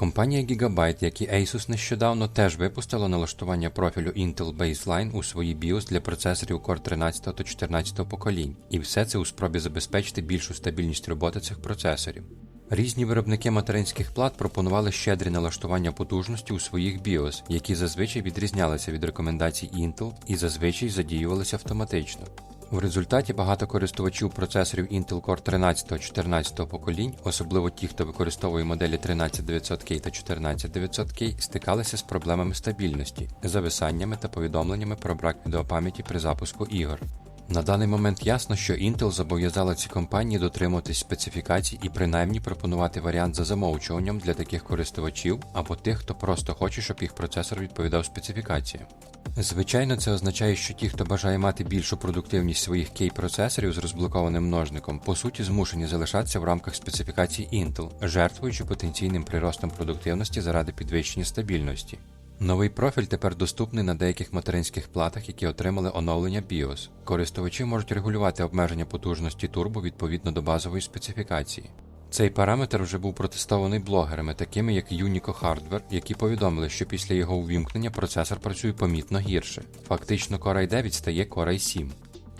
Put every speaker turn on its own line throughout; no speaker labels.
Компанія Gigabyte, як і Asus нещодавно, теж випустила налаштування профілю Intel Baseline у свої BIOS для процесорів Core 13 та 14 поколінь, і все це у спробі забезпечити більшу стабільність роботи цих процесорів. Різні виробники материнських плат пропонували щедрі налаштування потужності у своїх BIOS, які зазвичай відрізнялися від рекомендацій Intel і зазвичай задіювалися автоматично. В результаті багато користувачів процесорів Intel Core 13-14 поколінь, особливо ті, хто використовує моделі 13900K та 14900K, стикалися з проблемами стабільності, зависаннями та повідомленнями про брак відеопам'яті при запуску ігор. На даний момент ясно, що Intel зобов'язала ці компанії дотримуватись специфікацій і принаймні пропонувати варіант за замовчуванням для таких користувачів або тих, хто просто хоче, щоб їх процесор відповідав специфікаціям. Звичайно, це означає, що ті, хто бажає мати більшу продуктивність своїх кей-процесорів з розблокованим множником, по суті змушені залишатися в рамках специфікацій Intel, жертвуючи потенційним приростом продуктивності заради підвищення стабільності. Новий профіль тепер доступний на деяких материнських платах, які отримали оновлення BIOS. Користувачі можуть регулювати обмеження потужності турбо відповідно до базової специфікації. Цей параметр вже був протестований блогерами, такими як Unico Hardware, які повідомили, що після його увімкнення процесор працює помітно гірше. Фактично Core i9 відстає Core i7.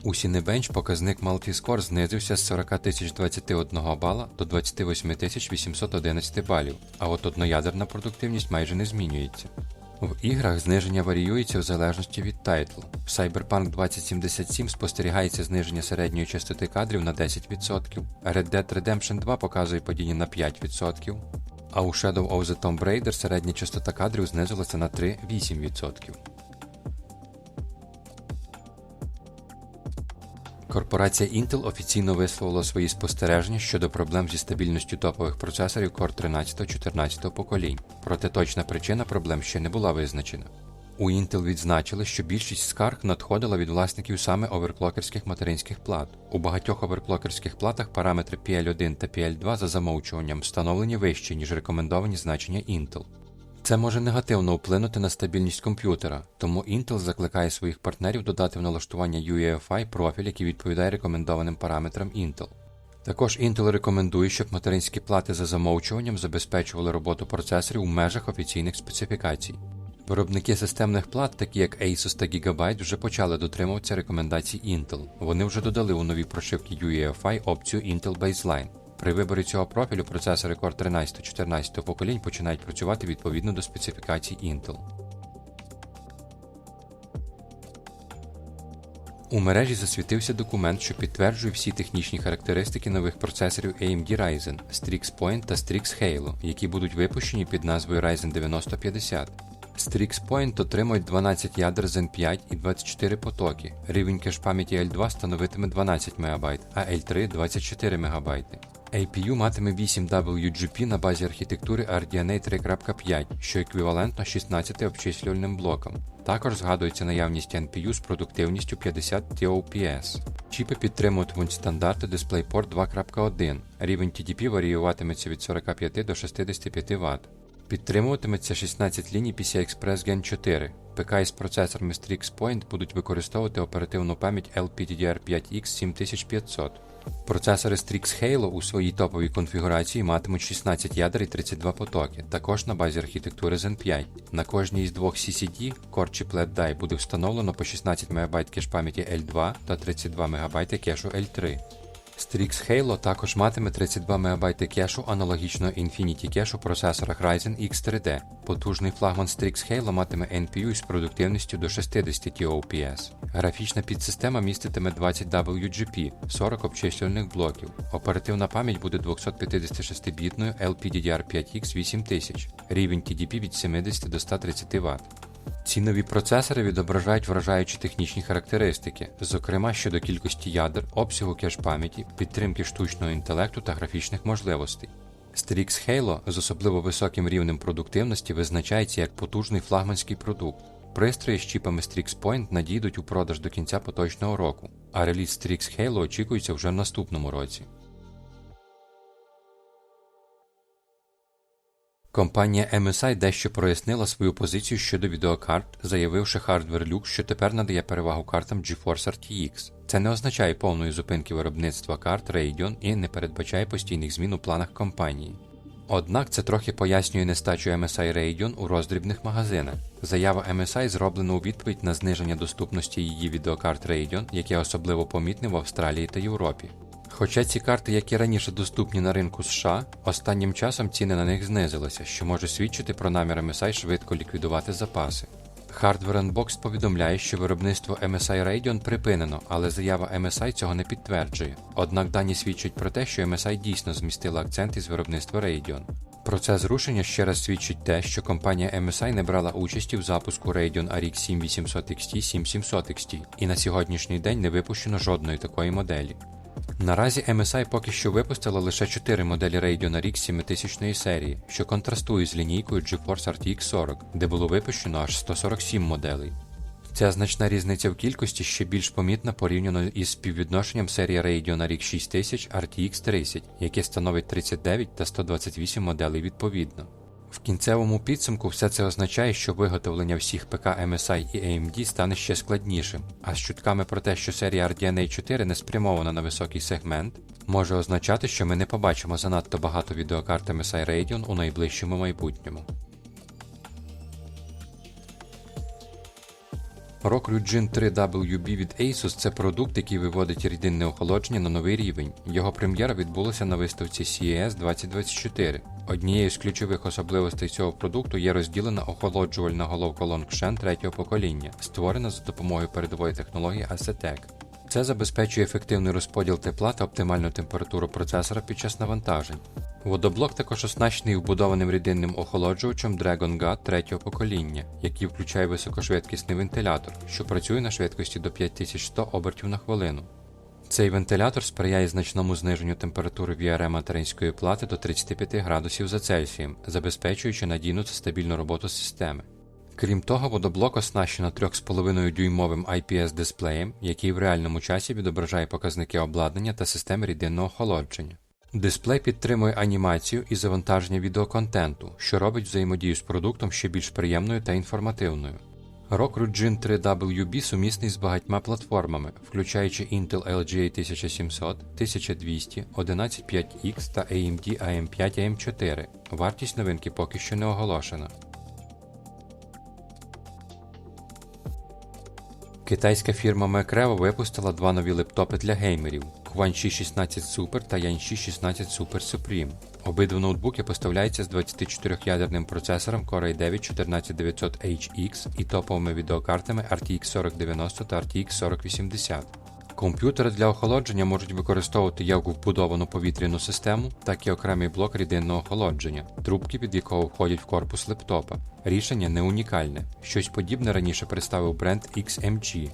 У Cinebench показник Multiscore знизився з 40 021 бала до 28 811 балів, а от одноядерна продуктивність майже не змінюється. В іграх зниження варіюється в залежності від тайтлу. В Cyberpunk 2077 спостерігається зниження середньої частоти кадрів на 10%, Red Dead Redemption 2 показує падіння на 5%, а у Shadow of the Tomb Raider середня частота кадрів знизилася на 3-8%. Корпорація Intel офіційно висловила свої спостереження щодо проблем зі стабільністю топових процесорів Core 13-14 поколінь, проте точна причина проблем ще не була визначена. У Intel відзначили, що більшість скарг надходила від власників саме оверклокерських материнських плат. У багатьох оверклокерських платах параметри PL1 та PL2 за замовчуванням встановлені вищі, ніж рекомендовані значення Intel. Це може негативно вплинути на стабільність комп'ютера, тому Intel закликає своїх партнерів додати в налаштування UEFI профіль, який відповідає рекомендованим параметрам Intel. Також Intel рекомендує, щоб материнські плати за замовчуванням забезпечували роботу процесорів у межах офіційних специфікацій. Виробники системних плат, такі як Asus та Gigabyte, вже почали дотримуватися рекомендацій Intel. Вони вже додали у нові прошивки UEFI опцію Intel Baseline. При виборі цього профілю процесори Core 13-14 поколінь починають працювати відповідно до специфікацій Intel. У мережі засвітився документ, що підтверджує всі технічні характеристики нових процесорів AMD Ryzen, Strix Point та Strix Halo, які будуть випущені під назвою Ryzen 9050. Strix Point отримують 12 ядер Zen 5 і 24 потоки. Рівень кеш пам'яті L2 становитиме 12 МБ, а L3 24 МБ. APU матиме 8 WGP на базі архітектури RDNA 3.5, що еквівалентно 16 обчислювальним блокам. Також згадується наявність NPU з продуктивністю 50 TOPS. Чіпи підтримуватимуть стандарти DisplayPort 2.1. Рівень TDP варіюватиметься від 45 до 65 Вт. Підтримуватиметься 16 ліній PCI-Express Gen 4. ПК із процесорами Strix Point будуть використовувати оперативну пам'ять LPDDR5X 7500. Процесори Strix Halo у своїй топовій конфігурації матимуть 16 ядер і 32 потоки, також на базі архітектури Zen 5. На кожній із двох CCD Core Chiplet Die буде встановлено по 16 МБ кеш пам'яті L2 та 32 МБ кешу L3. Strix Halo також матиме 32 МБ кешу аналогічного Infinity кешу процесорах Ryzen X3D. Потужний флагман Strix Halo матиме NPU із продуктивністю до 60 TOPS. Графічна підсистема міститиме 20 WGP, 40 обчислювальних блоків. Оперативна пам'ять буде 256-бітною LPDDR5X 8000, рівень TDP від 70 до 130 Вт. Ці нові процесори відображають вражаючі технічні характеристики, зокрема щодо кількості ядер, обсягу кеш пам'яті, підтримки штучного інтелекту та графічних можливостей. Strix Halo з особливо високим рівнем продуктивності визначається як потужний флагманський продукт. Пристрої з чіпами Strix Point надійдуть у продаж до кінця поточного року, а реліз Strix Halo очікується вже в наступному році. Компанія MSI дещо прояснила свою позицію щодо відеокарт, заявивши Hardware Luke, що тепер надає перевагу картам GeForce RTX. Це не означає повної зупинки виробництва карт Radeon і не передбачає постійних змін у планах компанії. Однак це трохи пояснює нестачу MSI Radeon у роздрібних магазинах. Заява MSI зроблена у відповідь на зниження доступності її відеокарт Radeon, яке особливо помітне в Австралії та Європі. Хоча ці карти, як і раніше доступні на ринку США, останнім часом ціни на них знизилися, що може свідчити про намір MSI швидко ліквідувати запаси. Hardware Unboxed повідомляє, що виробництво MSI Radeon припинено, але заява MSI цього не підтверджує. Однак дані свідчать про те, що MSI дійсно змістила акцент із виробництва Radeon. Про це зрушення ще раз свідчить те, що компанія MSI не брала участі в запуску Radeon RX 7800 XT 7700 XT і на сьогоднішній день не випущено жодної такої моделі. Наразі MSI поки що випустила лише 4 моделі Radeon RX 7000 серії, що контрастує з лінійкою GeForce RTX 40, де було випущено аж 147 моделей. Ця значна різниця в кількості ще більш помітна порівняно із співвідношенням серії Radeon RX 6000 RTX 30, яке становить 39 та 128 моделей відповідно. В кінцевому підсумку все це означає, що виготовлення всіх ПК MSI і AMD стане ще складнішим, а з чутками про те, що серія RDNA 4 не спрямована на високий сегмент, може означати, що ми не побачимо занадто багато відеокарт MSI Radeon у найближчому майбутньому. Rock Ryujin 3WB від Asus це продукт, який виводить рідинне охолодження на новий рівень. Його прем'єра відбулася на виставці CES 2024. Однією з ключових особливостей цього продукту є розділена охолоджувальна головка Longshan третього покоління, створена за допомогою передової технології Acetec. Це забезпечує ефективний розподіл тепла та оптимальну температуру процесора під час навантажень. Водоблок також оснащений вбудованим рідинним охолоджувачем Dragon God третього покоління, який включає високошвидкісний вентилятор, що працює на швидкості до 5100 обертів на хвилину. Цей вентилятор сприяє значному зниженню температури VRM материнської плати до 35 градусів за Цельсієм, забезпечуючи надійну та стабільну роботу системи. Крім того, водоблок оснащено 3,5 дюймовим IPS дисплеєм, який в реальному часі відображає показники обладнання та системи рідинного охолодження. Дисплей підтримує анімацію і завантаження відеоконтенту, що робить взаємодію з продуктом ще більш приємною та інформативною. Rock Ryujin 3WB сумісний з багатьма платформами, включаючи Intel LGA 1700, 1200, 115X та AMD AM5 AM4. Вартість новинки поки що не оголошена. Китайська фірма Macrevo випустила два нові лептопи для геймерів Quanxi 16 Super та Yanxi 16 Super Supreme. Обидва ноутбуки поставляються з 24-ядерним процесором Core i9 14900HX і топовими відеокартами RTX 4090 та RTX 4080. Комп'ютери для охолодження можуть використовувати як вбудовану повітряну систему, так і окремий блок рідинного охолодження, трубки від якого входять в корпус лептопа. Рішення не унікальне. Щось подібне раніше представив бренд XMG.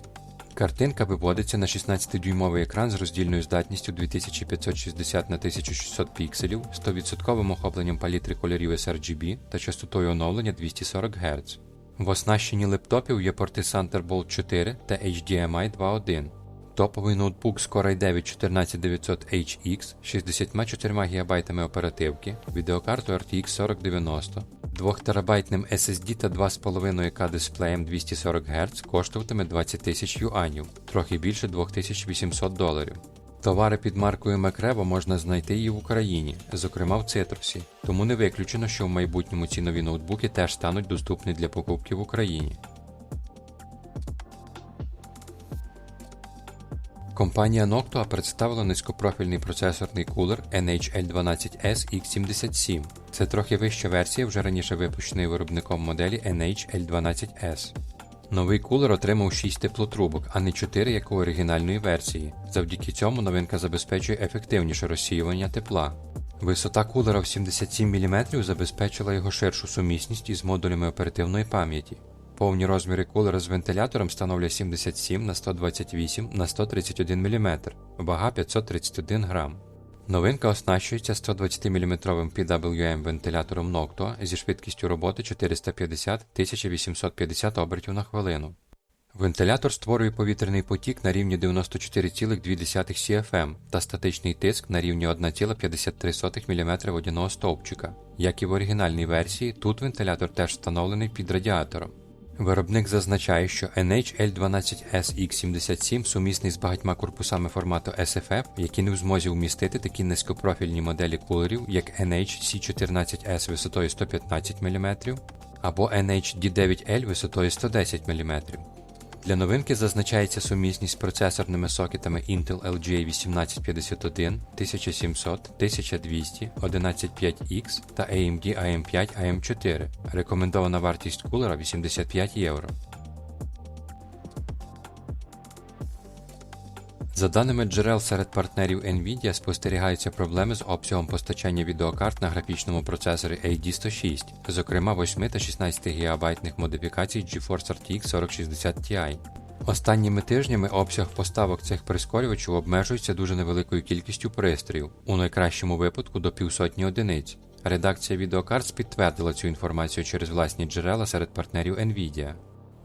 Картинка виводиться на 16-дюймовий екран з роздільною здатністю 2560 на 1600 пікселів, 100% охопленням палітри кольорів sRGB та частотою оновлення 240 Гц. В оснащенні лептопів є порти Thunderbolt 4 та HDMI 2.1. Топовий ноутбук Core i9 14900HX, 64 ГБ оперативки, відеокарту RTX 4090, 2 терабайтним SSD та 2,5К дисплеєм 240 Гц коштуватиме 20 тисяч юанів, трохи більше 2800 доларів. Товари під маркою Macrevo можна знайти і в Україні, зокрема в цитрусі, тому не виключено, що в майбутньому ці нові ноутбуки теж стануть доступні для покупки в Україні. Компанія Noctua представила низькопрофільний процесорний кулер NHL12S X77. Це трохи вища версія вже раніше випущеної виробником моделі NHL12S. Новий кулер отримав 6 теплотрубок, а не 4, як у оригінальної версії. Завдяки цьому новинка забезпечує ефективніше розсіювання тепла. Висота кулера в 77 мм забезпечила його ширшу сумісність із модулями оперативної пам'яті. Повні розміри кулера з вентилятором становлять 77 на 128 на 131 мм, вага 531 грам. Новинка оснащується 120-мм PWM вентилятором Noctua зі швидкістю роботи 450-1850 обертів на хвилину. Вентилятор створює повітряний потік на рівні 94,2 CFM та статичний тиск на рівні 1,53 мм водяного стовпчика. Як і в оригінальній версії, тут вентилятор теж встановлений під радіатором. Виробник зазначає, що NH-L12SX77 сумісний з багатьма корпусами формату SFF, які не в змозі вмістити такі низькопрофільні моделі кулерів, як NH-C14S висотою 115 мм або NH-D9L висотою 110 мм. Для новинки зазначається сумісність з процесорними сокетами Intel LGA 1851, 1700, 1200, 115X та AMD AM5 AM4. Рекомендована вартість кулера 85 євро. За даними джерел серед партнерів Nvidia спостерігаються проблеми з обсягом постачання відеокарт на графічному процесорі AD106, зокрема 8 та 16 ГБ модифікацій GeForce RTX 4060 Ti. Останніми тижнями обсяг поставок цих прискорювачів обмежується дуже невеликою кількістю пристроїв, у найкращому випадку до півсотні одиниць. Редакція відеокарт підтвердила цю інформацію через власні джерела серед партнерів Nvidia.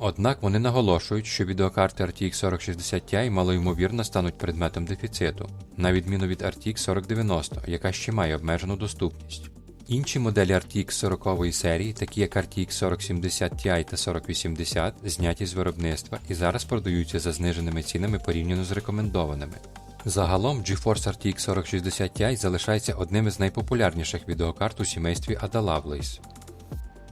Однак вони наголошують, що відеокарти RTX 4060 Ti малоймовірно стануть предметом дефіциту, на відміну від RTX 4090, яка ще має обмежену доступність. Інші моделі RTX 40 серії, такі як RTX 4070 Ti та 4080, зняті з виробництва і зараз продаються за зниженими цінами порівняно з рекомендованими. Загалом GeForce RTX 4060 Ti залишається одним із найпопулярніших відеокарт у сімействі Ada Lovelace.